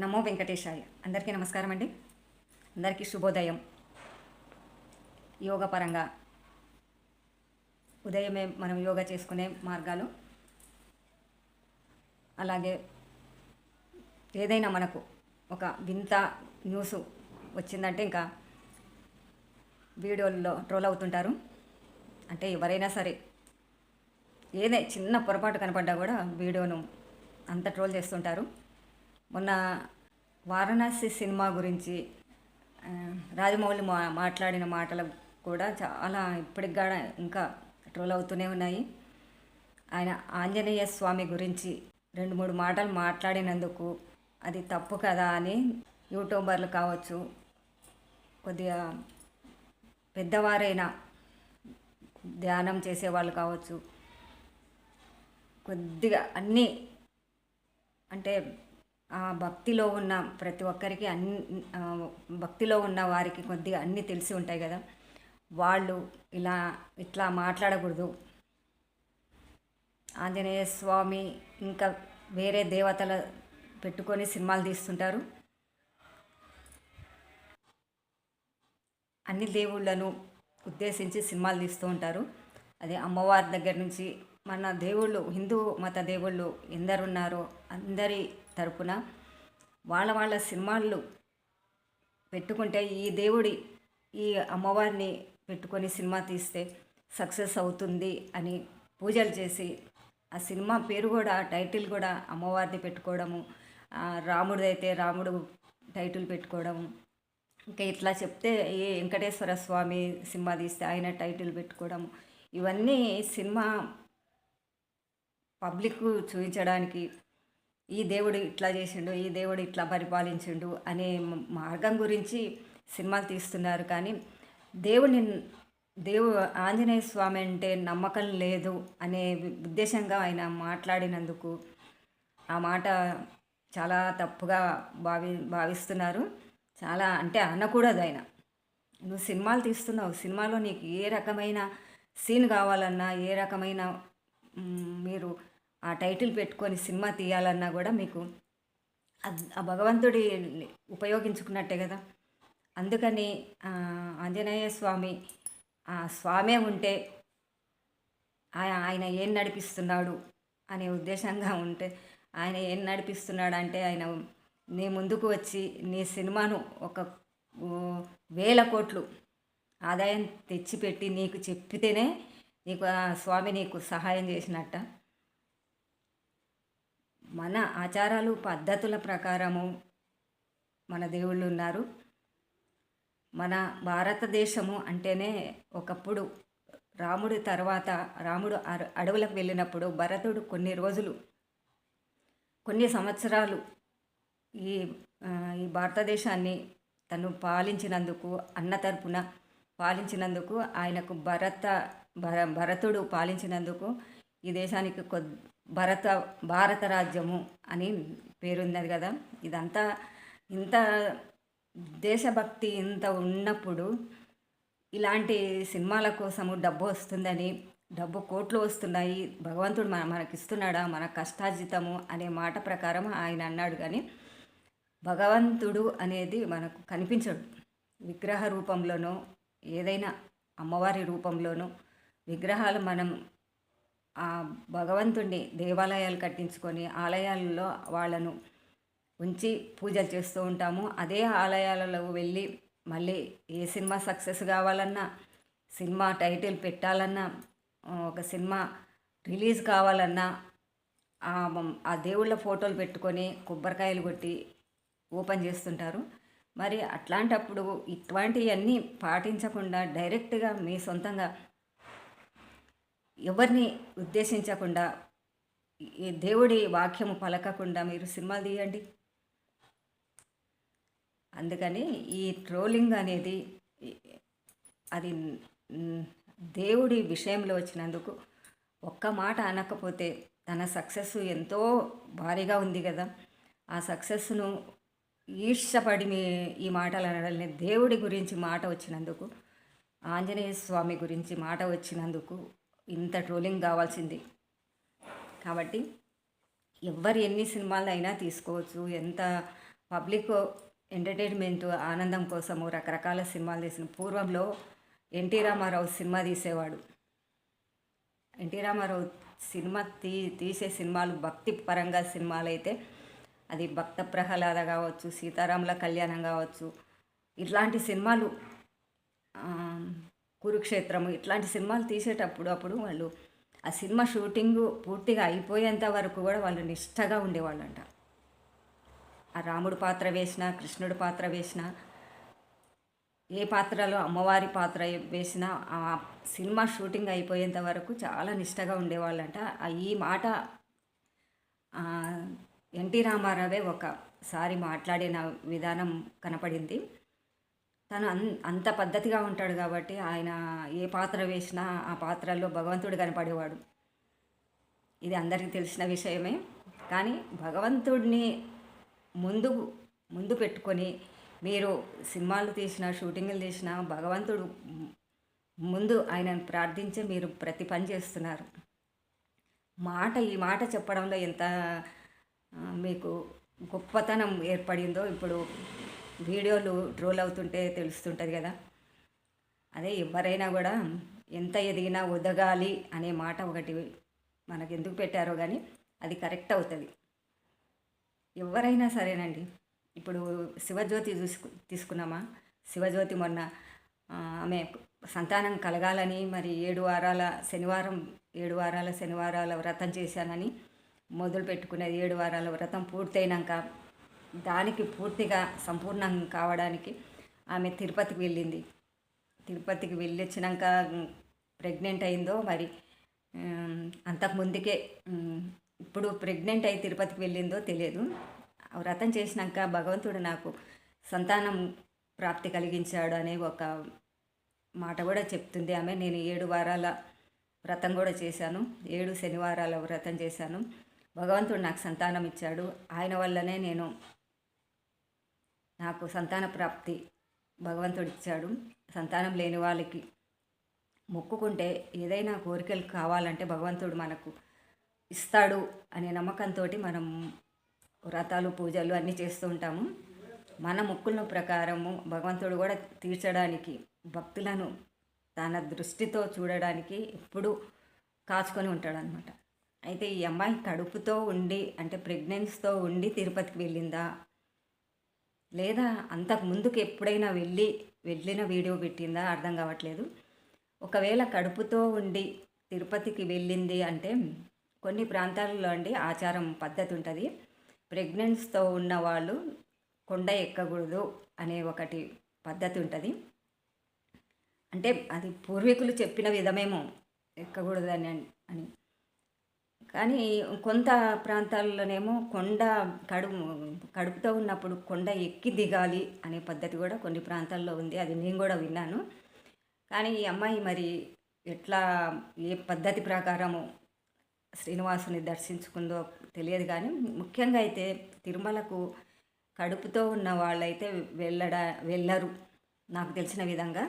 నమో వెంకటేశాయ. అందరికీ నమస్కారం అండి. అందరికీ శుభోదయం. యోగపరంగా ఉదయమే మనం యోగా చేసుకునే మార్గాలు. అలాగే ఏదైనా మనకు ఒక వింత న్యూస్ వచ్చిందంటే ఇంకా వీడియోల్లో ట్రోల్ అవుతుంటారు. అంటే ఎవరైనా సరే ఏదే చిన్న పొరపాటు కనపడ్డా కూడా వీడియోను అంత ట్రోల్ చేస్తుంటారు. మొన్న వారణాసి సినిమా గురించి రాజమౌళి మా మాట్లాడిన మాటలు కూడా చాలా ఇప్పటికి కూడా ఇంకా ట్రోల్ అవుతూనే ఉన్నాయి. ఆయన ఆంజనేయ స్వామి గురించి రెండు మూడు మాటలు మాట్లాడినందుకు అది తప్పు కదా అని యూట్యూబర్లు కావచ్చు కొద్దిగా పెద్దవారైన ధ్యానం చేసేవాళ్ళు కావచ్చు కొద్దిగా అన్నీ అంటే భక్తిలో ఉన్న ప్రతి ఒక్కరికి అన్ని భక్తిలో ఉన్న వారికి కొద్దిగా అన్నీ తెలిసి ఉంటాయి కదా. వాళ్ళు ఇలా ఇట్లా మాట్లాడకూడదు. ఆంజనేయ స్వామి ఇంకా వేరే దేవతల పెట్టుకొని సినిమాలు తీస్తుంటారు. అన్ని దేవుళ్ళను ఉద్దేశించి సినిమాలు తీస్తూ ఉంటారు. అదే అమ్మవారి దగ్గర నుంచి మన దేవుళ్ళు హిందూ మత దేవుళ్ళు ఎందరున్నారో అందరి తరపున వాళ్ళ వాళ్ళ సినిమాలు పెట్టుకుంటే ఈ దేవుడి ఈ అమ్మవారిని పెట్టుకొని సినిమా తీస్తే సక్సెస్ అవుతుంది అని పూజలు చేసి ఆ సినిమా పేరు కూడా టైటిల్ కూడా అమ్మవారిని పెట్టుకోవడము రాముడిదైతే రాముడు టైటిల్ పెట్టుకోవడము. ఇంకా ఇట్లా చెప్తే ఈ వెంకటేశ్వర స్వామి సినిమా తీస్తే ఆయన టైటిల్ పెట్టుకోవడం ఇవన్నీ సినిమా పబ్లిక్ చూపించడానికి ఈ దేవుడు ఇట్లా చేసిండు ఈ దేవుడు ఇట్లా పరిపాలించిండు అనే మార్గం గురించి సినిమాలు తీస్తున్నారు. కానీ దేవుని దేవు ఆంజనేయ స్వామి అంటే నమ్మకం లేదు అనే ఉద్దేశంగా ఆయన మాట్లాడినందుకు ఆ మాట చాలా తప్పుగా భావి భావిస్తున్నారు. చాలా అంటే అనకూడదు ఆయన. నువ్వు సినిమాలు తీస్తున్నావు సినిమాలో నీకు ఏ రకమైన సీన్ కావాలన్నా ఏ రకమైన మీరు ఆ టైటిల్ పెట్టుకొని సినిమా తీయాలన్నా కూడా మీకు ఆ భగవంతుడి ఉపయోగించుకున్నట్టే కదా. అందుకని ఆంజనేయ స్వామి ఆ స్వామే ఉంటే ఆయన ఆయన ఏం నడిపిస్తున్నాడు అనే ఉద్దేశంగా ఉంటే ఆయన ఏం నడిపిస్తున్నాడు అంటే ఆయన నీ ముందుకు వచ్చి నీ సినిమాను ఒక వేల కోట్లు ఆదాయం తెచ్చిపెట్టి నీకు చెప్పితేనే నీకు ఆ స్వామి నీకు సహాయం చేసినట్ట. మన ఆచారాలు పద్ధతుల ప్రకారము మన దేవుళ్ళు ఉన్నారు. మన భారతదేశము అంటేనే ఒకప్పుడు రాముడి తర్వాత రాముడు అడవులకు వెళ్ళినప్పుడు భరతుడు కొన్ని రోజులు కొన్ని సంవత్సరాలు ఈ ఈ భారతదేశాన్ని తను పాలించినందుకు అన్న తరపున పాలించినందుకు ఆయనకు భరత భర భరతుడు పాలించినందుకు ఈ దేశానికి కొద్ది భరత భారత రాజ్యము అని పేరున్నది కదా. ఇదంతా ఇంత దేశభక్తి ఇంత ఉన్నప్పుడు ఇలాంటి సినిమాల కోసము డబ్బు వస్తుందని డబ్బు కోట్లు వస్తున్నాయి భగవంతుడు మన మనకి ఇస్తున్నాడా మన కష్టార్జితము అనే మాట ప్రకారం ఆయన అన్నాడు. కానీ భగవంతుడు అనేది మనకు కనిపించడు. విగ్రహ రూపంలోనో ఏదైనా అమ్మవారి రూపంలోనో విగ్రహాలు మనం ఆ భగవంతుడిని దేవాలయాలు కట్టించుకొని ఆలయాలలో వాళ్ళను ఉంచి పూజలు చేస్తూ ఉంటాము. అదే ఆలయాలలో వెళ్ళి మళ్ళీ ఏ సినిమా సక్సెస్ కావాలన్నా సినిమా టైటిల్ పెట్టాలన్నా ఒక సినిమా రిలీజ్ కావాలన్నా ఆ దేవుళ్ళ ఫోటోలు పెట్టుకొని కొబ్బరికాయలు కొట్టి ఓపెన్ చేస్తుంటారు. మరి అట్లాంటప్పుడు ఇటువంటివన్నీ పాటించకుండా డైరెక్ట్గా మీ సొంతంగా ఎవరిని ఉద్దేశించకుండా ఈ దేవుడి వాక్యము పలకకుండా మీరు సినిమాలు తీయండి. అందుకని ఈ ట్రోలింగ్ అనేది అది దేవుడి విషయంలో వచ్చినందుకు ఒక్క మాట అనకపోతే తన సక్సెస్ ఎంతో భారీగా ఉంది కదా. ఆ సక్సెస్ను ఈర్షపడి మీ ఈ మాటలు అనడాలని దేవుడి గురించి మాట వచ్చినందుకు ఆంజనేయ స్వామి గురించి మాట వచ్చినందుకు ఇంత ట్రోలింగ్ కావాల్సింది. కాబట్టి ఎవరు ఎన్ని సినిమాలు అయినా తీసుకోవచ్చు. ఎంత పబ్లిక్ ఎంటర్టైన్మెంట్ ఆనందం కోసము రకరకాల సినిమాలు తీసిన పూర్వంలో ఎన్టీ రామారావు సినిమా తీసేవాడు. ఎన్టీ రామారావు సినిమా తీ తీసే సినిమాలు భక్తి పరంగా సినిమాలు అయితే అది భక్త ప్రహ్లాద కావచ్చు సీతారాముల కళ్యాణం కావచ్చు ఇట్లాంటి సినిమాలు కురుక్షేత్రము ఇట్లాంటి సినిమాలు తీసేటప్పుడు అప్పుడు వాళ్ళు ఆ సినిమా షూటింగ్ పూర్తిగా అయిపోయేంత వరకు కూడా వాళ్ళు నిష్టగా ఉండేవాళ్ళంట. ఆ రాముడు పాత్ర వేసిన కృష్ణుడు పాత్ర వేసిన ఏ పాత్రలో అమ్మవారి పాత్ర వేసినా ఆ సినిమా షూటింగ్ అయిపోయేంత వరకు చాలా నిష్టగా ఉండేవాళ్ళంట. ఆ ఈ మాట ఎన్టీ రామారావే ఒకసారి మాట్లాడిన విధానం కనపడింది. తను అన్ అంత పద్ధతిగా ఉంటాడు కాబట్టి ఆయన ఏ పాత్ర వేసినా ఆ పాత్రలో భగవంతుడు కనపడేవాడు. ఇది అందరికీ తెలిసిన విషయమే. కానీ భగవంతుడిని ముందు ముందు పెట్టుకొని మీరు సినిమాలు తీసిన షూటింగ్లు తీసిన భగవంతుడు ముందు ఆయనను ప్రార్థించే మీరు ప్రతి పని చేస్తున్నారు. మాట ఈ మాట చెప్పడంలో ఎంత మీకు గొప్పతనం ఏర్పడిందో ఇప్పుడు వీడియోలు ట్రోల్ అవుతుంటే తెలుస్తుంటుంది కదా. అదే ఎవరైనా కూడా ఎంత ఎదిగినా ఒదగాలి అనే మాట ఒకటి మనకు ఎందుకు పెట్టారో కానీ అది కరెక్ట్ అవుతుంది. ఎవరైనా సరేనండి. ఇప్పుడు శివజ్యోతి చూసుకు తీసుకున్నామా? శివజ్యోతి మొన్న ఆమె సంతానం కలగాలని మరి ఏడు వారాల శనివారం ఏడు వారాల శనివారాల వ్రతం చేశానని మొదలు పెట్టుకునేది ఏడు వారాల వ్రతం పూర్తయినాక దానికి పూర్తిగా సంపూర్ణం కావడానికి ఆమె తిరుపతికి వెళ్ళింది. తిరుపతికి వెళ్ళొచ్చినాక ప్రెగ్నెంట్ అయిందో మరి అంతకు అంతకుముందుకే ఇప్పుడు ప్రెగ్నెంట్ అయి తిరుపతికి వెళ్ళిందో తెలియదు. వ్రతం చేసినాక భగవంతుడు నాకు సంతానం ప్రాప్తి కలిగించాడు అనే ఒక మాట కూడా చెప్తుంది ఆమె. నేను ఏడు వారాల వ్రతం కూడా చేశాను. ఏడు శనివారాల వ్రతం చేశాను. భగవంతుడు నాకు సంతానం ఇచ్చాడు. ఆయన వల్లనే నేను నాకు సంతాన ప్రాప్తి భగవంతుడు ఇచ్చాడు సంతానం లేని వాళ్ళకి మొక్కుకుంటే ఏదైనా కోరికలు కావాలంటే భగవంతుడు మనకు ఇస్తాడు అనే నమ్మకంతో మనం వ్రతాలు పూజలు అన్నీ చేస్తూ ఉంటాము. మన మొక్కుల ప్రకారము భగవంతుడు కూడా తీర్చడానికి భక్తులను తన దృష్టితో చూడడానికి ఎప్పుడూ కాచుకొని ఉంటాడనమాట అయితే ఈ అమ్మాయి కడుపుతో ఉండి అంటే ప్రెగ్నెన్స్తో ఉండి తిరుపతికి వెళ్ళిందా? లేదా అంతకు ముందుకు ఎప్పుడైనా వెళ్ళి వెళ్ళిన వీడియో పెట్టిందా? అర్థం కావట్లేదు. ఒకవేళ కడుపుతో ఉండి తిరుపతికి వెళ్ళింది అంటే కొన్ని ప్రాంతాలలో అండి ఆచారం పద్ధతి ఉంటుంది. ప్రెగ్నెన్స్తో ఉన్న వాళ్ళు కొండ ఎక్కకూడదు అనే ఒకటి పద్ధతి ఉంటుంది. అంటే అది పూర్వీకులు చెప్పిన విధమేమో ఎక్కకూడదని అని కానీ కొంత ప్రాంతాల్లోనేమో కొండ కడుపు కడుపుతో ఉన్నప్పుడు కొండ ఎక్కి దిగాలి అనే పద్ధతి కూడా కొన్ని ప్రాంతాల్లో ఉంది. అది నేను కూడా విన్నాను. కానీ ఈ అమ్మాయి మరి ఎట్లా ఏ పద్ధతి ప్రకారము శ్రీనివాసుని దర్శించుకుందో తెలియదు కానీ ముఖ్యంగా అయితే తిరుమలకు కడుపుతో ఉన్న వాళ్ళైతే వెళ్ళడ వెళ్ళరు నాకు తెలిసిన విధంగా.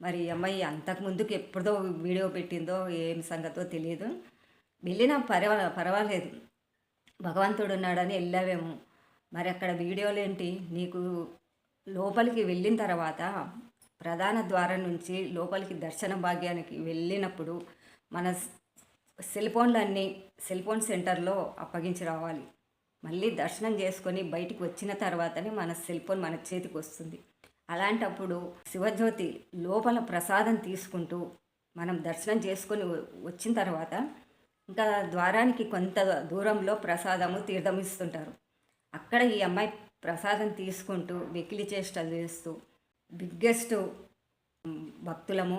మరి అమ్మాయి అంతకుముందుకు ఎప్పుడో వీడియో పెట్టిందో ఏం సంగతో తెలియదు. వెళ్ళినా పర్వా పర్వాలేదు. భగవంతుడు ఉన్నాడని వెళ్ళావేమో. మరి అక్కడ వీడియోలు ఏంటి నీకు లోపలికి వెళ్ళిన తర్వాత ప్రధాన ద్వారం నుంచి లోపలికి దర్శన భాగ్యానికి వెళ్ళినప్పుడు మన సెల్ ఫోన్లన్నీ సెల్ ఫోన్ సెంటర్లో అప్పగించి రావాలి. మళ్ళీ దర్శనం చేసుకొని బయటికి వచ్చిన తర్వాతనే మన సెల్ ఫోన్ మన చేతికి వస్తుంది. అలాంటప్పుడు శివజ్యోతి లోపల ప్రసాదం తీసుకుంటూ మనం దర్శనం చేసుకొని వచ్చిన తర్వాత ఇంకా ద్వారానికి కొంత దూరంలో ప్రసాదము తీర్థం ఇస్తుంటారు. అక్కడ ఈ అమ్మాయి ప్రసాదం తీసుకుంటూ వెకిలి చేష్టలు చేస్తూ బిగ్గెస్ట్ భక్తులము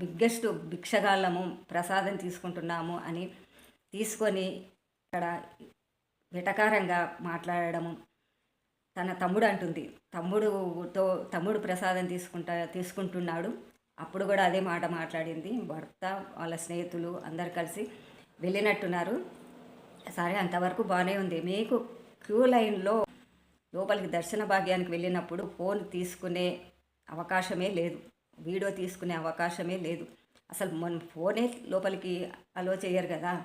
బిగ్గెస్ట్ భిక్షగాళ్ళము ప్రసాదం తీసుకుంటున్నాము అని తీసుకొని ఇక్కడ వెటకారంగా మాట్లాడము తన తమ్ముడు అంటుంది. తమ్ముడుతో తమ్ముడు ప్రసాదం తీసుకుంటా తీసుకుంటున్నాడు. అప్పుడు కూడా అదే మాట మాట్లాడింది. భర్త వాళ్ళ స్నేహితులు అందరు కలిసి వెళ్ళినట్టున్నారు. సరే అంతవరకు బాగానే ఉంది. మీకు క్యూ లైన్లో లోపలికి దర్శన భాగ్యానికి వెళ్ళినప్పుడు ఫోన్ తీసుకునే అవకాశమే లేదు. వీడియో తీసుకునే అవకాశమే లేదు. అసలు మన ఫోనే లోపలికి అలో చేయరు కదా.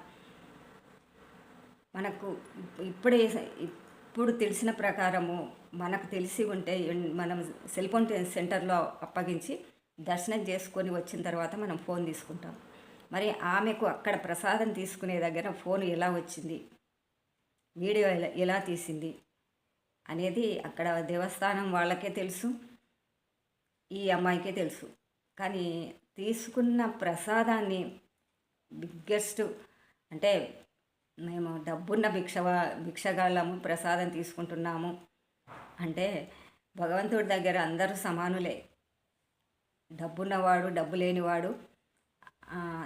మనకు ఇప్పుడే ఇప్పుడు తెలిసిన ప్రకారము మనకు తెలిసి ఉంటే మనం సెల్ ఫోన్ సెంటర్లో అప్పగించి దర్శనం చేసుకొని వచ్చిన తర్వాత మనం ఫోన్ తీసుకుంటాం. మరి ఆమెకు అక్కడ ప్రసాదం తీసుకునే దగ్గర ఫోన్ ఎలా వచ్చింది? వీడియో ఎలా ఎలా తీసింది? అనేది అక్కడ దేవస్థానం వాళ్ళకే తెలుసు ఈ అమ్మాయికే తెలుసు. కానీ తీసుకున్న ప్రసాదాన్ని బిగ్గెస్ట్ అంటే మేము డబ్బున్న భిక్ష భిక్షగాళ్ళము ప్రసాదం తీసుకుంటున్నాము. అంటే భగవంతుడి దగ్గర అందరూ సమానులే. డబ్బున్నవాడు డబ్బు లేనివాడు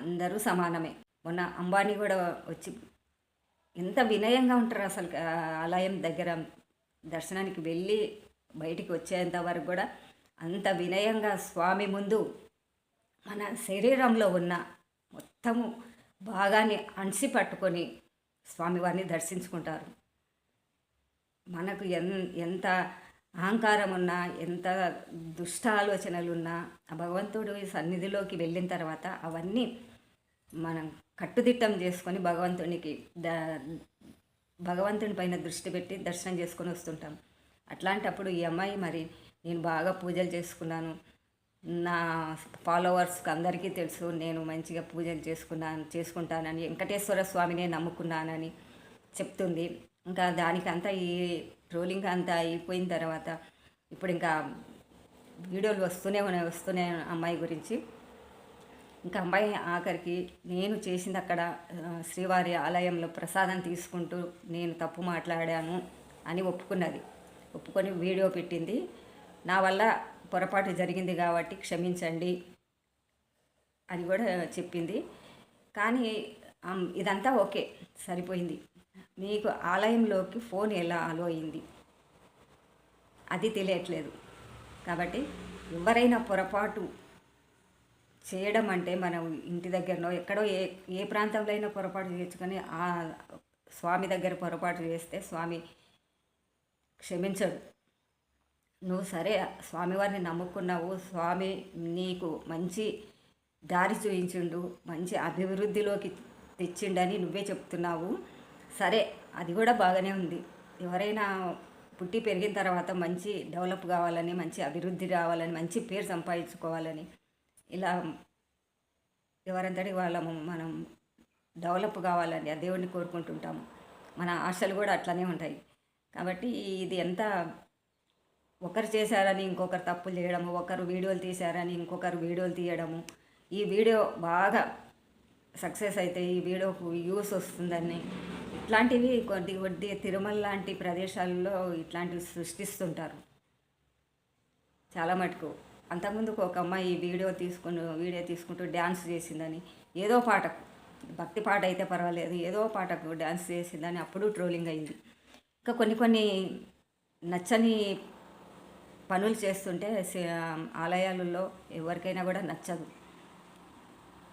అందరూ సమానమే. మొన్న అంబానీ కూడా వచ్చి ఎంత వినయంగా ఉంటారు అసలు ఆలయం దగ్గర దర్శనానికి వెళ్ళి బయటికి వచ్చేంత వరకు కూడా అంత వినయంగా స్వామి ముందు మన శరీరంలో ఉన్న మొత్తము భాగాన్ని అణసి పట్టుకొని స్వామివారిని దర్శించుకుంటారు. మనకు ఎన్ ఎంత అహంకారం ఉన్నా ఎంత దుష్ట ఆలోచనలు ఉన్నా ఆ భగవంతుడు సన్నిధిలోకి వెళ్ళిన తర్వాత అవన్నీ మనం కట్టుదిట్టం చేసుకొని భగవంతునికి ద భగవంతుని పైన దృష్టి పెట్టి దర్శనం చేసుకొని వస్తుంటాం. అట్లాంటప్పుడు ఈ అమ్మాయి మరి నేను బాగా పూజలు చేసుకున్నాను. నా ఫాలోవర్స్కి అందరికీ తెలుసు నేను మంచిగా పూజలు చేసుకున్నాను చేసుకుంటానని వెంకటేశ్వర స్వామినే నమ్ముకున్నానని చెప్తుంది. ఇంకా దానికంతా ఈ ట్రోలింగ్ అంతా అయిపోయిన తర్వాత ఇప్పుడు ఇంకా వీడియోలు వస్తూనే ఉన్నాయి వస్తూనే అమ్మాయి గురించి. ఇంకా అమ్మాయి ఆఖరికి నేను చేసింది అక్కడ శ్రీవారి ఆలయంలో ప్రసాదం తీసుకుంటూ నేను తప్పు మాట్లాడాను అని ఒప్పుకున్నది. ఒప్పుకొని వీడియో పెట్టింది. నా వల్ల పొరపాటు జరిగింది కాబట్టి క్షమించండి అని కూడా చెప్పింది. కానీ ఇదంతా ఓకే సరిపోయింది. మీకు ఆలయంలోకి ఫోన్ ఎలా అలో అయింది? అది తెలియట్లేదు. కాబట్టి ఎవరైనా పొరపాటు చేయడం అంటే మనం ఇంటి దగ్గరనో ఎక్కడో ఏ ఏ ప్రాంతంలో అయినా పొరపాటు చేయొచ్చు కానీ ఆ స్వామి దగ్గర పొరపాటు చేస్తే స్వామి క్షమించడు. నువ్వు సరే స్వామివారిని నమ్ముకున్నావు స్వామి నీకు మంచి దారి చూయించిండు మంచి అభివృద్ధిలోకి తెచ్చిండని నువ్వే చెప్తున్నావు. సరే అది కూడా బాగానే ఉంది. ఎవరైనా పుట్టి పెరిగిన తర్వాత మంచి డెవలప్ కావాలని మంచి అభివృద్ధి రావాలని మంచి పేరు సంపాదించుకోవాలని ఇలా ఎవరంతటి వాళ్ళము మనం డెవలప్ కావాలని ఆ దేవుడిని కోరుకుంటుంటాము. మన ఆశలు కూడా అట్లనే ఉంటాయి. కాబట్టి ఇది ఎంత ఒకరు చేశారని ఇంకొకరు తప్పులు చేయడము ఒకరు వీడియోలు తీశారని ఇంకొకరు వీడియోలు తీయడము ఈ వీడియో బాగా సక్సెస్ అయితే ఈ వీడియోకు యూస్ వస్తుందని అట్లాంటివి కొద్ది కొద్ది తిరుమల లాంటి ప్రదేశాల్లో ఇట్లాంటివి సృష్టిస్తుంటారు. చాలా మటుకు. అంతకుముందుకు ఒక అమ్మాయి వీడియో తీసుకుని వీడియో తీసుకుంటూ డ్యాన్స్ చేసిందని ఏదో పాటకు భక్తి పాట అయితే పర్వాలేదు ఏదో పాటకు డ్యాన్స్ చేసిందని అప్పుడు ట్రోలింగ్ అయింది. ఇంకా కొన్ని కొన్ని నచ్చని పనులు చేస్తుంటే ఆలయాలలో ఎవరికైనా కూడా నచ్చదు.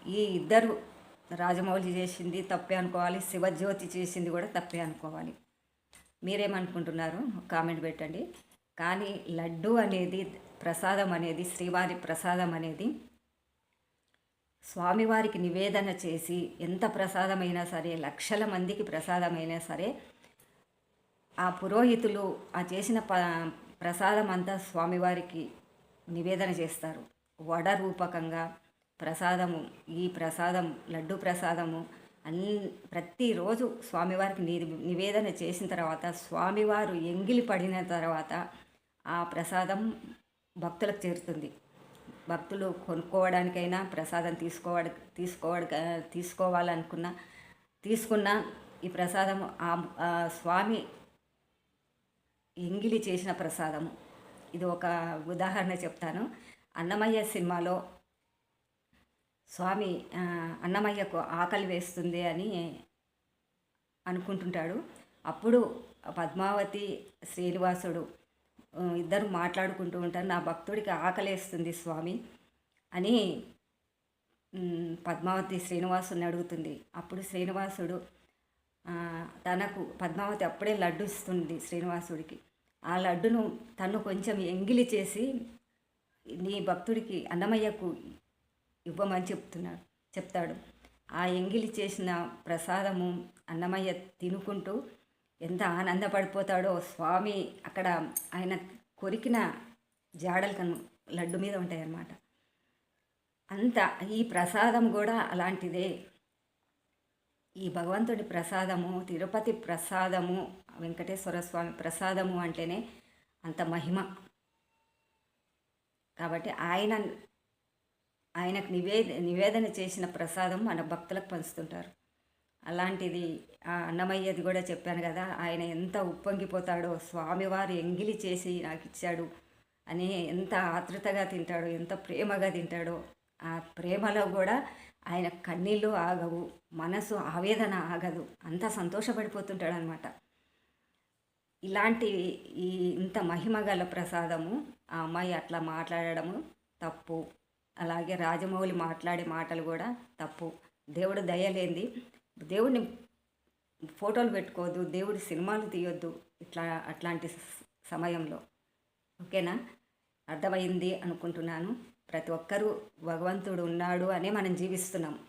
ఈ ఇద్దరు రాజమౌళి చేసింది తప్పే అనుకోవాలి శివజ్యోతి చేసింది కూడా తప్పే అనుకోవాలి. మీరేమనుకుంటున్నారు? కామెంట్ పెట్టండి. కానీ లడ్డు అనేది ప్రసాదం అనేది శ్రీవారి ప్రసాదం అనేది స్వామివారికి నివేదన చేసి ఎంత ప్రసాదమైనా సరే లక్షల మందికి ప్రసాదమైనా సరే ఆ పురోహితులు ఆ చేసిన ప ప్రసాదం అంతా స్వామివారికి నివేదన చేస్తారు. వడ రూపకంగా ప్రసాదము ఈ ప్రసాదం లడ్డు ప్రసాదము అన్ని ప్రతిరోజు స్వామివారికి నివేదన చేసిన తర్వాత స్వామివారు ఎంగిలి పడిన తర్వాత ఆ ప్రసాదం భక్తులకు చేరుతుంది. భక్తులు కొనుక్కోవడానికైనా ప్రసాదం తీసుకోవడ తీసుకోవడ తీసుకోవాలనుకున్న తీసుకున్న ఈ ప్రసాదం ఆ ఆ స్వామి ఎంగిలి చేసిన ప్రసాదము. ఇది ఒక ఉదాహరణ చెప్తాను. అన్నమయ్య సినిమాలో స్వామి అన్నమయ్యకు ఆకలి వేస్తుంది అని అనుకుంటుంటాడు. అప్పుడు పద్మావతి శ్రీనివాసుడు ఇద్దరు మాట్లాడుకుంటూ ఉంటారు. నా భక్తుడికి ఆకలేస్తుంది స్వామి అని పద్మావతి శ్రీనివాసుని అడుగుతుంది. అప్పుడు శ్రీనివాసుడు తనకు పద్మావతి అప్పుడే లడ్డు ఇస్తుంది శ్రీనివాసుడికి. ఆ లడ్డును తను కొంచెం ఎంగిలి చేసి నీ భక్తుడికి అన్నమయ్యకు ఇవ్వమని చెప్తున్నాడు. చెప్తాడు. ఆ ఎంగిలి చేసిన ప్రసాదము అన్నమయ్య తినుకుంటూ ఎంత ఆనందపడిపోతాడో స్వామి అక్కడ ఆయన కొరికిన జాడలు కను లడ్డు మీద ఉంటాయన్నమాట. అంత ఈ ప్రసాదం కూడా అలాంటిదే. ఈ భగవంతుడి ప్రసాదము తిరుపతి ప్రసాదము వెంకటేశ్వర స్వామి ప్రసాదము అంటేనే అంత మహిమ. కాబట్టి ఆయన ఆయనకు నివేద నివేదన చేసిన ప్రసాదం మన భక్తులకు పంచుతుంటారు. అలాంటిది ఆ అన్నమయ్యది కూడా చెప్పాను కదా ఆయన ఎంత ఉప్పొంగిపోతాడో స్వామివారు ఎంగిలి చేసి నాకు ఇచ్చాడు అని ఎంత ఆతృతగా తింటాడో ఎంత ప్రేమగా తింటాడో ఆ ప్రేమలో కూడా ఆయన కన్నీళ్ళు ఆగవు మనసు ఆవేదన ఆగదు అంత సంతోషపడిపోతుంటాడు అనమాట ఇలాంటి ఈ ఇంత మహిమ గల ప్రసాదము ఆ అమ్మాయి అట్లా మాట్లాడడము తప్పు. అలాగే రాజమౌళి మాట్లాడే మాటలు కూడా తప్పు. దేవుడు దయలేంది దేవుడిని ఫోటోలు పెట్టుకోవద్దు దేవుడి సినిమాలు తీయొద్దు ఇట్లా అట్లాంటి సమయంలో. ఓకేనా? అర్థమైంది అనుకుంటున్నాను. ప్రతి ఒక్కరూ భగవంతుడు ఉన్నాడు అనే మనం జీవిస్తున్నాం.